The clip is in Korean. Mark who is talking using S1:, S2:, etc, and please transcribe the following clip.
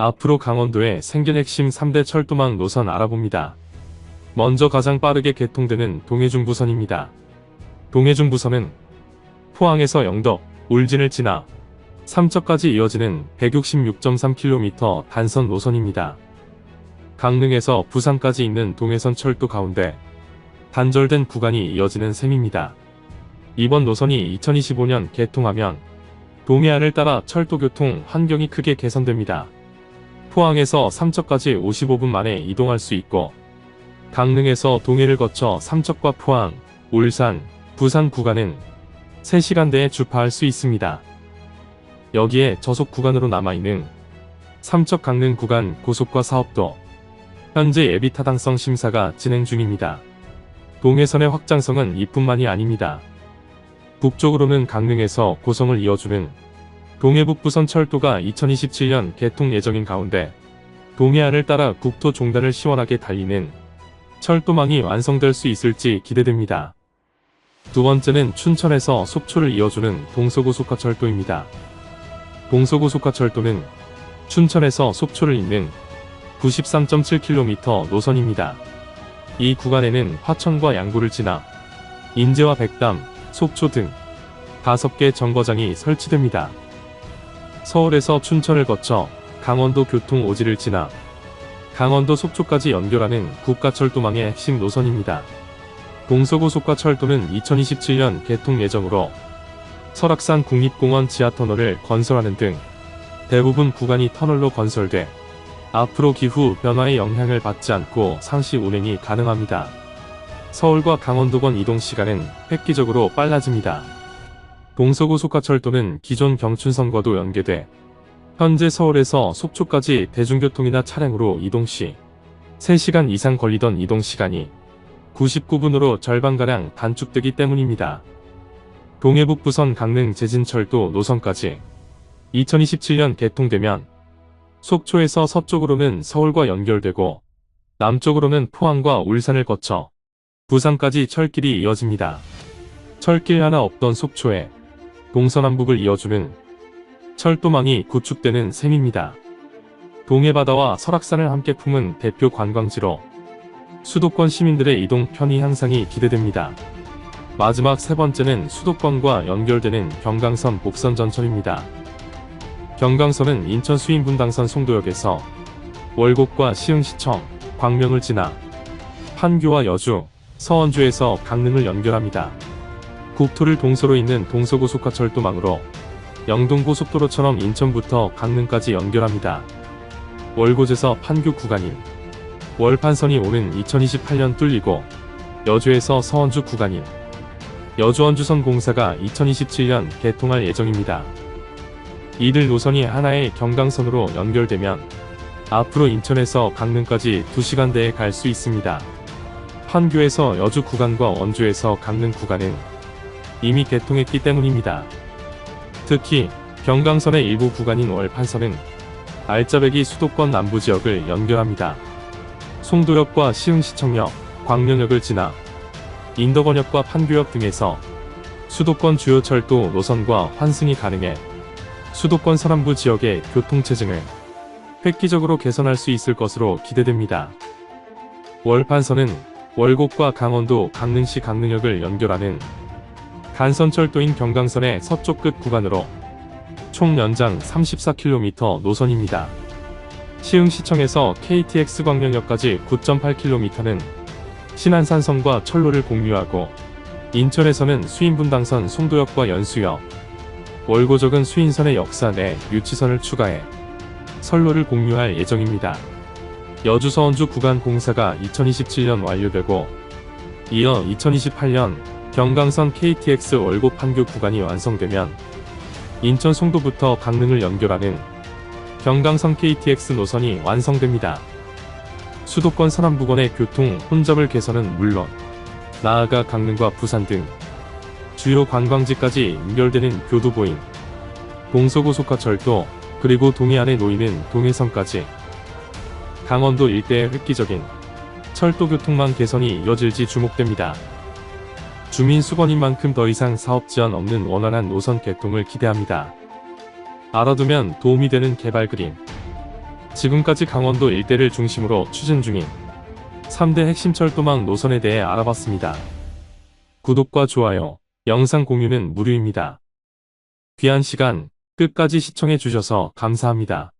S1: 앞으로 강원도의 생긴 핵심 3대 철도망 노선 알아봅니다. 먼저 가장 빠르게 개통되는 동해중부선입니다. 동해중부선은 포항에서 영덕, 울진을 지나 삼척까지 이어지는 166.3km 단선 노선입니다. 강릉에서 부산까지 있는 동해선 철도 가운데 단절된 구간이 이어지는 셈입니다. 이번 노선이 2025년 개통하면 동해안을 따라 철도 교통 환경이 크게 개선됩니다. 포항에서 삼척까지 55분 만에 이동할 수 있고 강릉에서 동해를 거쳐 삼척과 포항, 울산, 부산 구간은 3시간대에 주파할 수 있습니다. 여기에 저속 구간으로 남아있는 삼척 강릉 구간 고속화 사업도 현재 예비 타당성 심사가 진행 중입니다. 동해선의 확장성은 이뿐만이 아닙니다. 북쪽으로는 강릉에서 고성을 이어주는 동해북 부선 철도가 2027년 개통 예정인 가운데 동해안을 따라 국토 종단을 시원하게 달리는 철도망이 완성될 수 있을지 기대됩니다. 두 번째는 춘천에서 속초를 이어주는 동서고속화 철도입니다. 동서고속화 철도는 춘천에서 속초를 잇는 93.7km 노선입니다. 이 구간에는 화천과 양구를 지나 인제와 백담, 속초 등 5개 정거장이 설치됩니다. 서울에서 춘천을 거쳐 강원도 교통 오지를 지나 강원도 속초까지 연결하는 국가철도망의 핵심 노선입니다. 동서고속과 철도는 2027년 개통 예정으로 설악산 국립공원 지하터널을 건설하는 등 대부분 구간이 터널로 건설돼 앞으로 기후 변화의 영향을 받지 않고 상시 운행이 가능합니다. 서울과 강원도간 이동 시간은 획기적으로 빨라집니다. 동서고속화 철도는 기존 경춘선과도 연계돼 현재 서울에서 속초까지 대중교통이나 차량으로 이동 시 3시간 이상 걸리던 이동 시간이 99분으로 절반가량 단축되기 때문입니다. 동해북 부선 강릉 제진철도 노선까지 2027년 개통되면 속초에서 서쪽으로는 서울과 연결되고 남쪽으로는 포항과 울산을 거쳐 부산까지 철길이 이어집니다. 철길 하나 없던 속초에 동서남북을 이어주는 철도망이 구축되는 셈입니다. 동해바다와 설악산을 함께 품은 대표 관광지로 수도권 시민들의 이동 편의 향상이 기대됩니다. 마지막 세 번째는 수도권과 연결되는 경강선 복선 전철입니다. 경강선은 인천 수인분당선 송도역에서 월곡과 시흥시청, 광명을 지나 판교와 여주, 서원주에서 강릉을 연결합니다. 국토를 동서로 잇는 동서고속화 철도망으로 영동고속도로처럼 인천부터 강릉까지 연결합니다. 월곶에서 판교 구간인 월판선이 오는 2028년 뚫리고 여주에서 서원주 구간인 여주원주선 공사가 2027년 개통할 예정입니다. 이들 노선이 하나의 경강선으로 연결되면 앞으로 인천에서 강릉까지 2시간대에 갈 수 있습니다. 판교에서 여주 구간과 원주에서 강릉 구간은 이미 개통했기 때문입니다. 특히 경강선의 일부 구간인 월판선은 알짜배기 수도권 남부 지역을 연결합니다. 송도역과 시흥시청역, 광명역을 지나 인덕원역과 판교역 등에서 수도권 주요 철도 노선과 환승이 가능해 수도권 서남부 지역의 교통체증을 획기적으로 개선할 수 있을 것으로 기대됩니다. 월판선은 월곡과 강원도 강릉시 강릉역을 연결하는 간선철도인 경강선의 서쪽 끝 구간으로 총 연장 34km 노선입니다. 시흥시청에서 KTX 광명역까지 9.8km는 신안산선과 철로를 공유하고 인천에서는 수인분당선 송도역과 연수역, 월고적은 수인선의 역사 내 유치선을 추가해 선로를 공유할 예정입니다. 여주 서원주 구간 공사가 2027년 완료되고 이어 2028년 경강선 KTX 월곡 판교 구간이 완성되면 인천 송도부터 강릉을 연결하는 경강선 KTX 노선이 완성됩니다. 수도권 서남부권의 교통 혼잡을 개선은 물론 나아가 강릉과 부산 등 주요 관광지까지 연결되는 교두보인 동서고속화 철도 그리고 동해안에 놓이는 동해선까지 강원도 일대의 획기적인 철도 교통망 개선이 이어질지 주목됩니다. 주민 수건인 만큼 더 이상 사업 지연 없는 원활한 노선 개통을 기대합니다. 알아두면 도움이 되는 개발 그림 지금까지 강원도 일대를 중심으로 추진 중인 3대 핵심 철도망 노선에 대해 알아봤습니다. 구독과 좋아요, 영상 공유는 무료입니다. 귀한 시간 끝까지 시청해 주셔서 감사합니다.